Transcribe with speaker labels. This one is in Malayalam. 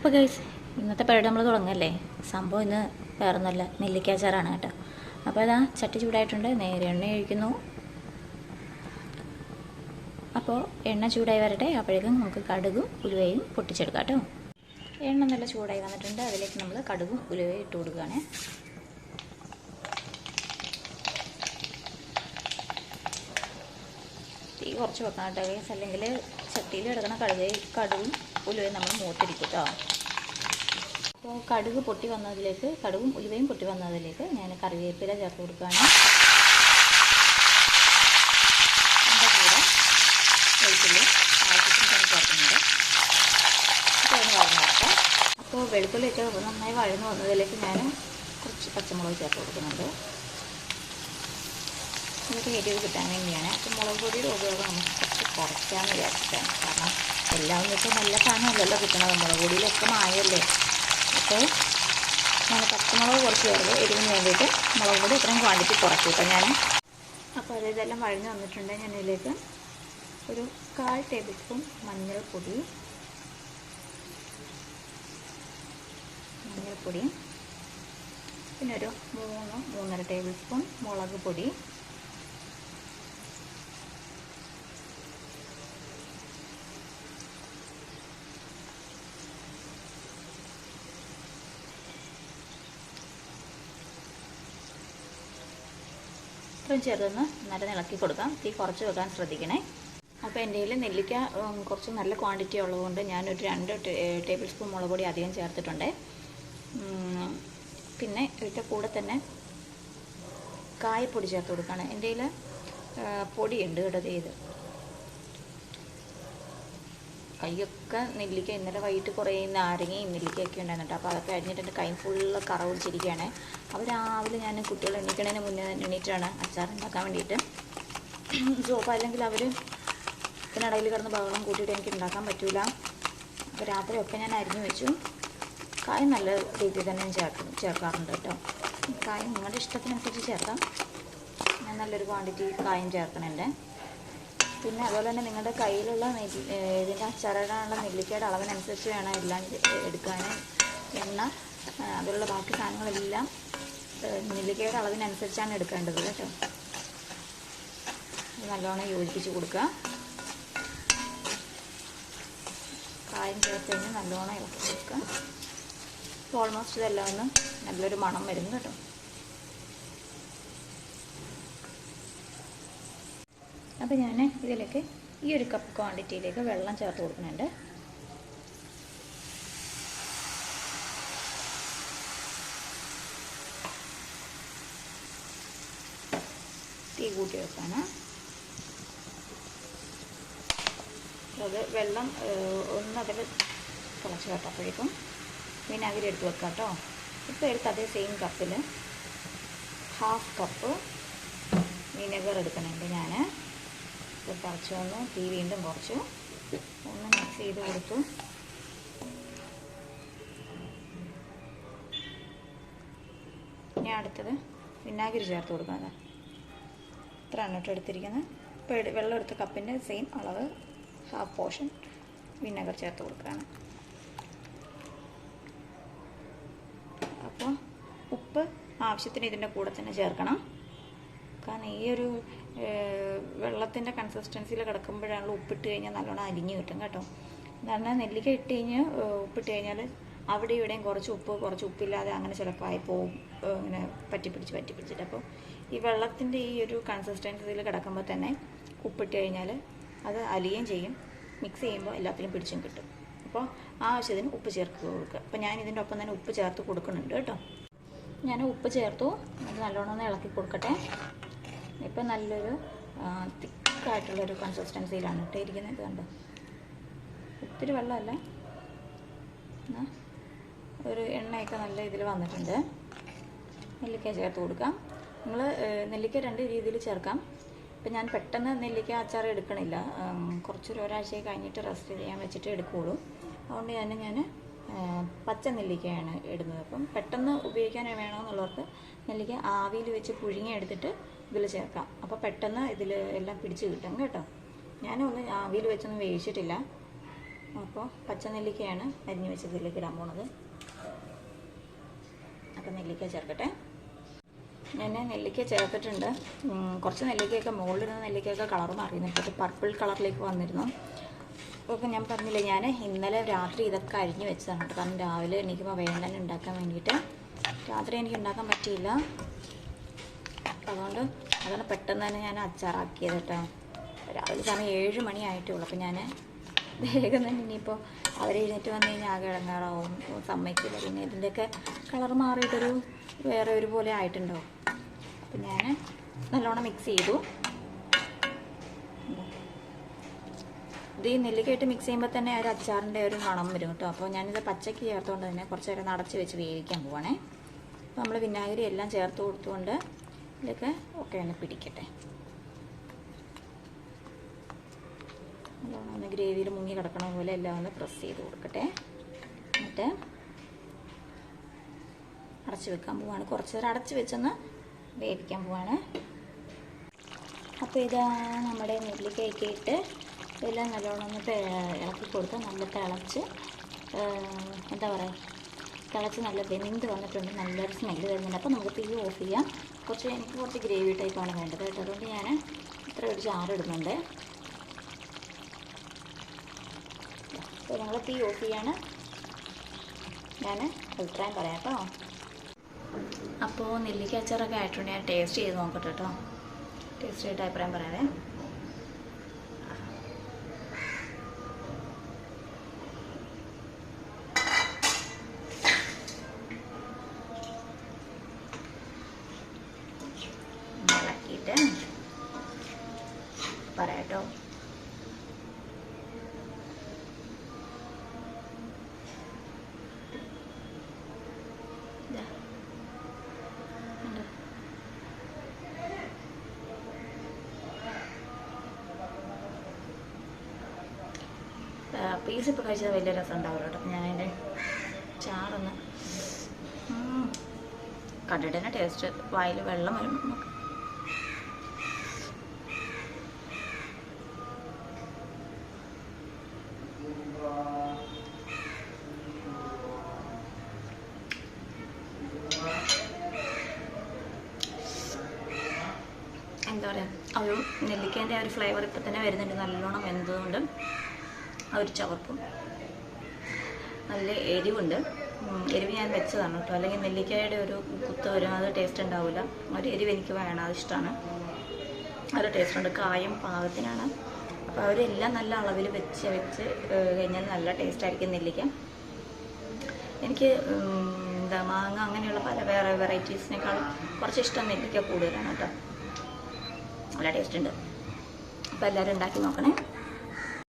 Speaker 1: അപ്പോൾ ഗൈസ് ഇന്നത്തെ പരിപാടി നമ്മൾ തുടങ്ങല്ലേ? സംഭവം ഇന്ന് വേറൊന്നുമല്ല നെല്ലിക്കാച്ചാറാണ് കേട്ടോ. അപ്പോൾ അതാ ചട്ടി ചൂടായിട്ടുണ്ട്. നേരെ എണ്ണ ഒഴിക്കുന്നു. അപ്പോൾ എണ്ണ ചൂടായി വരട്ടെ. അപ്പോഴേക്കും നമുക്ക് കടുകും ഉലുവയും പൊട്ടിച്ചെടുക്കാം കേട്ടോ. എണ്ണ നല്ല ചൂടായി വന്നിട്ടുണ്ട്. അതിലേക്ക് നമ്മൾ കടുകും ഉലുവയും ഇട്ട് കൊടുക്കുകയാണ്. തീ കുറച്ച് വെക്കാം കേട്ടോ ഗൈസ് അല്ലെങ്കിൽ ചട്ടിയിൽ കിടക്കുന്ന കടുക് കടുകും ഉലുവയും നമ്മൾ മൂത്തിരിക്കും കേട്ടോ അപ്പോൾ കടുക് പൊട്ടി വന്നതിലേക്ക് കടുകും ഉലുവയും പൊട്ടി വന്നതിലേക്ക് ഞാൻ കറിവേപ്പില ചേർത്ത് കൊടുക്കുകയാണ്. അപ്പോൾ വെളുത്തുള്ളിയൊക്കെ നന്നായി വഴന്ന് വന്നതിലേക്ക് ഞാൻ കുറച്ച് പച്ചമുളക് ചേർത്ത് കൊടുക്കുന്നുണ്ട്. ഇതൊക്കെ എരിവ് കിട്ടാൻ വേണ്ടിയാണ്. അപ്പോൾ മുളക് പൊടിയുടെ ഉപയോഗം നമുക്ക് കുറച്ച് കുറയ്ക്കാമെന്ന് വിചാരിച്ചിട്ടാണ്. കാരണം എല്ലാം ഇപ്പോൾ നല്ല സാധനമല്ലല്ലോ കിട്ടണത്. മുളക് പൊടിയിലൊക്കെ മായല്ലേ അപ്പോൾ ഞാൻ പച്ചമുളക് കുറച്ച് ചേർത്ത് എരിവിന് വേണ്ടിയിട്ട് മുളക് പൊടി ഇത്രയും ക്വാണ്ടിറ്റി കുറച്ചു കേട്ടോ ഞാൻ. അപ്പോൾ അത് ഇതെല്ലാം വഴഞ്ഞ് വന്നിട്ടുണ്ട്. ഞാൻ ഇതിലേക്ക് ഒരു കാൽ ടേബിൾ സ്പൂൺ മഞ്ഞൾപ്പൊടി. മഞ്ഞൾപ്പൊടി. പിന്നെ ഒരു മൂന്ന് മൂന്നര ടേബിൾ സ്പൂൺ മുളക് പൊടി. ഇത്രയും ചേർന്ന് നല്ല ഇളക്കി കൊടുക്കാം. തീ കുറച്ച് വെക്കാൻ ശ്രദ്ധിക്കണേ. അപ്പോൾ എന്റെ കയ്യിൽ നെല്ലിക്ക കുറച്ച് നല്ല ക്വാണ്ടിറ്റി ഉള്ളതുകൊണ്ട് ഞാനൊരു രണ്ട് ടേബിൾ സ്പൂൺ മുളക് പൊടി അധികം ചേർത്തിട്ടുണ്ട്. പിന്നെ ഇതിന്റെ കൂടെ തന്നെ കായപ്പൊടി ചേർത്ത് കൊടുക്കുകയാണ്. എന്റെ കയ്യിൽ പൊടിയുണ്ട് കേട്ടോ ഇത്. കൈയൊക്കെ നെല്ലിക്ക ഇന്നലെ വൈകിട്ട് കുറേ നാരങ്ങയും നെല്ലിക്കയൊക്കെ ഉണ്ടായിരുന്നു അപ്പോൾ അതൊക്കെ അരിഞ്ഞിട്ട് എന്റെ കൈ ഫുള്ള് കറ പിടിച്ചിരിക്കുകയാണ് അപ്പോൾ രാവിലെ ഞാൻ കുട്ടികൾ എണീക്കണതിന് മുന്നേ എണീറ്റാണ് അച്ചാർ ഉണ്ടാക്കാൻ വേണ്ടിയിട്ട്. സോപ്പ് അല്ലെങ്കിൽ അവർ ഇതിനിടയിൽ കിടന്ന് ബഹളം കൂട്ടിയിട്ട് എനിക്ക് ഉണ്ടാക്കാൻ പറ്റൂല. അപ്പോൾ രാത്രിയൊക്കെ ഞാൻ അരിഞ്ഞു വെച്ചു. കായ നല്ല രീതിയിൽ തന്നെ ഞാൻ ചേർക്കും ചേർക്കാറുണ്ട് കേട്ടോ. കായ നിങ്ങളുടെ ഇഷ്ടത്തിനനുസരിച്ച് ചേർക്കാം. ഞാൻ നല്ലൊരു ക്വാണ്ടിറ്റി കായം ചേർക്കണുണ്ട്. പിന്നെ അതുപോലെ തന്നെ നിങ്ങളുടെ കയ്യിലുള്ള ഇതിന്റെ അച്ചാറിടാനുള്ള നെല്ലിക്കയുടെ അളവിനനുസരിച്ച് വേണം എല്ലാം എടുക്കാൻ എണ്ണ അതിലുള്ള ബാക്കി സാധനങ്ങളെല്ലാം നെല്ലിക്കയുടെ അളവിനനുസരിച്ചാണ് എടുക്കേണ്ടത് കേട്ടോ. നല്ലോണം യോജിപ്പിച്ച് കൊടുക്കുക. കായം ചേർത്ത് നല്ലോണം ഇളക്കി കൊടുക്കുക. ഓൾമോസ്റ്റ് ഇതെല്ലാം ഒന്ന് നല്ലൊരു മണം വരുന്നു കേട്ടോ. അപ്പോൾ ഞാൻ ഇതിലേക്ക് ഈ ഒരു കപ്പ് ക്വാണ്ടിറ്റിയിലേക്ക് വെള്ളം ചേർത്ത് കൊടുക്കുന്നുണ്ട്. തീ കൂട്ടി വെക്കാണ്. അത് വെള്ളം ഒന്ന് അതിൽ തിളച്ച് കേട്ടപ്പോഴേക്കും വിനാഗിരി എടുത്ത് വെക്കാം കേട്ടോ ഇപ്പോൾ എടുത്ത് അതേ സെയിം കപ്പിൽ ഹാഫ് കപ്പ് വിനെഗർ എടുക്കണുണ്ട് ഞാൻ ഇത് കുറച്ച് വന്നു തീ വീണ്ടും കുറച്ചു. ഒന്ന് മിക്സ് ചെയ്ത് കൊടുത്തു. ഇനി അടുത്തത് വിനാഗിരി ചേർത്ത് കൊടുക്കുന്നത് ഇത്രയാണ് കേട്ടോ എടുത്തിരിക്കുന്നത്. ഇപ്പോൾ വെള്ളം എടുത്ത കപ്പിന്റെ സെയിം അളവ് ഹാഫ് പോർഷൻ വിനാഗർ ചേർത്ത് കൊടുക്കുകയാണ്. അപ്പോൾ ഉപ്പ് ആവശ്യത്തിന് ഇതിന്റെ കൂടെ തന്നെ ചേർക്കണം. കാരണം ഈ ഒരു വെള്ളത്തിന്റെ കൺസിസ്റ്റൻസിയിൽ കിടക്കുമ്പോഴാണല്ലോ ഉപ്പിട്ട് കഴിഞ്ഞാൽ നല്ലോണം അരിഞ്ഞ് കിട്ടും കേട്ടോ. കാരണം നെല്ലിക്ക ഇട്ട് കഴിഞ്ഞ് ഉപ്പിട്ട് കഴിഞ്ഞാൽ അവിടെ ഇവിടെയും കുറച്ച് ഉപ്പ് കുറച്ച് ഉപ്പില്ലാതെ അങ്ങനെ ചിലപ്പോൾ ആയി ഏഹ്, ഇങ്ങനെ പറ്റിപ്പിടിച്ച് പറ്റിപ്പിടിച്ചിട്ട് അപ്പോൾ ഈ വെള്ളത്തിന്റെ ഈ ഒരു കൺസിസ്റ്റൻസിയിൽ കിടക്കുമ്പോൾ തന്നെ ഉപ്പിട്ട് കഴിഞ്ഞാൽ അത് അലിയുകയും ചെയ്യും. മിക്സ് ചെയ്യുമ്പോൾ എല്ലാത്തിനും പിടിച്ചും കിട്ടും. അപ്പോൾ ആവശ്യത്തിന് ഉപ്പ് ചേർത്ത് കൊടുക്കുക. അപ്പോൾ ഞാൻ ഇതിന്റെ ഒപ്പം തന്നെ ഉപ്പ് ചേർത്ത് കൊടുക്കുന്നുണ്ട് കേട്ടോ. ഞാൻ ഉപ്പ് ചേർത്തു. നല്ലോണം ഒന്ന് ഇളക്കി കൊടുക്കട്ടെ. ഇപ്പം നല്ലൊരു തിക്കായിട്ടുള്ളൊരു കൺസിസ്റ്റൻസിയിലാണ് കേട്ടോ ഇരിക്കുന്നത് ഇത് കണ്ടോ? ഒത്തിരി വെള്ളമല്ല. ഒരു എണ്ണയൊക്കെ നല്ല ഇതിൽ വന്നിട്ടുണ്ട്. നെല്ലിക്ക ചേർത്ത് കൊടുക്കാം. നമ്മൾ നെല്ലിക്ക രണ്ട് രീതിയിൽ ചേർക്കാം. ഇപ്പം ഞാൻ പെട്ടെന്ന് നെല്ലിക്ക അച്ചാർ എടുക്കണില്ല. കുറച്ചൊരു ഒരാഴ്ച കഴിഞ്ഞിട്ട് റെസ്റ്റ് ചെയ്യാൻ വെച്ചിട്ട് എടുക്കുകയുള്ളൂ അതുകൊണ്ട് തന്നെ ഞാൻ പച്ച നെല്ലിക്കയാണ് ഇടുന്നത്. അപ്പം പെട്ടെന്ന് ഉപയോഗിക്കാൻ വേണമെന്നുള്ളവർക്ക് നെല്ലിക്ക ആവിയിൽ വെച്ച് പുഴുങ്ങി എടുത്തിട്ട് ഇതിൽ ചേർക്കാം. അപ്പോൾ പെട്ടെന്ന് ഇതിൽ എല്ലാം പിടിച്ച് കിട്ടും കേട്ടോ. ഞാനൊന്നും ആവിയിൽ വെച്ചൊന്നും വേവിച്ചിട്ടില്ല. അപ്പോൾ പച്ച നെല്ലിക്കയാണ് വെച്ച് ഇതിലേക്ക് ഇടാൻ പോണത്. അപ്പം നെല്ലിക്ക ചേർക്കട്ടെ. ഞാൻ നെല്ലിക്ക ചേർത്തിട്ടുണ്ട്. കുറച്ച് നെല്ലിക്കയൊക്കെ മുകളിലിരുന്ന നെല്ലിക്കയൊക്കെ കളർ മാറിയിരുന്നു. ഇപ്പോൾ പർപ്പിൾ കളറിലേക്ക് വന്നിരുന്നു. അപ്പോൾ ഞാൻ പറഞ്ഞില്ലേ ഞാൻ ഇന്നലെ രാത്രി ഇതൊക്കെ അരിഞ്ഞ് വെച്ചതാണ്. കാരണം രാവിലെ എണീക്കുമ്പോൾ വേണ്ടൻ ഉണ്ടാക്കാൻ വേണ്ടിയിട്ട്. രാത്രി എനിക്ക് ഉണ്ടാക്കാൻ പറ്റിയില്ല. അതുകൊണ്ട് അതാണ് പെട്ടെന്ന് തന്നെ ഞാൻ അച്ചാറാക്കിയത് കേട്ടോ. രാവിലെ സമയം ഏഴ് മണി ആയിട്ടേ ഉള്ളൂ. അപ്പോൾ ഞാൻ വേഗം തന്നെ ഇനിയിപ്പോൾ അവർ എഴുന്നേറ്റ് വന്നു കഴിഞ്ഞാൽ ആകെ ഇടങ്ങാറാവും. സമ്മതിക്കില്ല. പിന്നെ ഇതിന്റെയൊക്കെ കളർ മാറിയിട്ടൊരു വേറെ ഒരു പോലെ ആയിട്ടുണ്ടാവും. അപ്പം ഞാൻ നല്ലോണം മിക്സ് ചെയ്തു. ഇത് ഈ നെല്ലിക്കയിട്ട് മിക്സ് ചെയ്യുമ്പോൾ തന്നെ ഒരു അച്ചാറിന്റെ ഒരു മണം വരും കേട്ടോ. അപ്പോൾ ഞാനിത് പച്ചക്ക് ചേർത്തുകൊണ്ട് തന്നെ കുറച്ച് നേരം നടച്ച് വെച്ച് വേവിക്കാൻ പോവാണേ. അപ്പോൾ നമ്മൾ വിനാഗിരി എല്ലാം ചേർത്ത് കൊടുത്തുകൊണ്ട് ഇതിലൊക്കെ ഒക്കെ ഒന്ന് പിടിക്കട്ടെ. ഒന്ന് ഗ്രേവിയിൽ മുങ്ങി കിടക്കണ പോലെ എല്ലാം ഒന്ന് പ്രസ് ചെയ്ത് കൊടുക്കട്ടെ. എന്നിട്ട് അടച്ച് വെക്കാൻ പോവാണ്. കുറച്ച് നേരം അടച്ച് വെച്ചൊന്ന് വേവിക്കാൻ പോവാണ്. അപ്പോൾ ഇതാ നമ്മുടെ നെല്ലിക്കയൊക്കെ ഇട്ട് എല്ലാം നല്ലോണം ഒന്ന് ഇളക്കി കൊടുത്ത് നല്ല തിളച്ച് എന്താ പറയുക തിളച്ച് നല്ല വെന്ത് വന്നിട്ടുണ്ട്. നല്ലൊരു സ്മെല്ല് വരുന്നുണ്ട്. അപ്പോൾ നമുക്ക് തീ ഓഫ് ചെയ്യാം. കുറച്ച് എനിക്ക് കുറച്ച് ഗ്രേവി ടൈപ്പാണ് വേണ്ടത് കേട്ടോ. അതുകൊണ്ട് ഞാൻ ഇത്ര ഒരു ചാറിടുന്നുണ്ട് അപ്പോൾ ഞങ്ങൾ തീ ഓഫ് ചെയ്യാണ്. ഞാൻ അഭിപ്രായം പറയാം കേട്ടോ. അപ്പോൾ നെല്ലിക്ക അച്ചാറൊക്കെ ആയിട്ടുണ്ട്. ഞാൻ ടേസ്റ്റ് ചെയ്ത് നോക്കട്ടെ കേട്ടോ. ടേസ്റ്റ് ചെയ്തിട്ട് അഭിപ്രായം പറയാവേ. കണ്ടോ? പീസ് ഇപ്പോൾ കഴിച്ചത് വലിയ രസം ഉണ്ടാവില്ല കേട്ടോ ഞാൻ അതിന്റെ ചാറൊന്ന്. കണ്ടിട്ട് തന്നെ ടേസ്റ്റ് വായിൽ വെള്ളം വരും നമുക്ക് എന്താ പറയുക ആ ഒരു നെല്ലിക്കേന്റെ ആ ഒരു ഫ്ലേവർ ഇപ്പം തന്നെ വരുന്നുണ്ട്. നല്ലോണം വെന്തതുകൊണ്ട് ആ ഒരു ചവർപ്പും. നല്ല എരിവുണ്ട്. എരിവ് ഞാൻ വെച്ചതാണ് കേട്ടോ. അല്ലെങ്കിൽ നെല്ലിക്കയുടെ ഒരു കുത്ത് വരും അത് ടേസ്റ്റ് ഉണ്ടാവില്ല ഒരു എരിവ് എനിക്ക് വേണം അത് ഇഷ്ടമാണ്. നല്ല ടേസ്റ്റ് ഉണ്ട്. കായം പാകത്തിനാണ്. അപ്പോൾ അവരെല്ലാം നല്ല അളവിൽ വെച്ച് വെച്ച് കഴിഞ്ഞാൽ നല്ല ടേസ്റ്റ് ആയിരിക്കും നെല്ലിക്ക. എനിക്ക് എന്താ മാങ്ങ അങ്ങനെയുള്ള പല വേറെ വെറൈറ്റീസിനേക്കാളും കുറച്ച് ഇഷ്ടം നെല്ലിക്ക കൂടുതലാണ് കേട്ടോ. നല്ല ടേസ്റ്റ് ഉണ്ട്. അപ്പോൾ എല്ലാവരും ഉണ്ടാക്കി നോക്കണേ.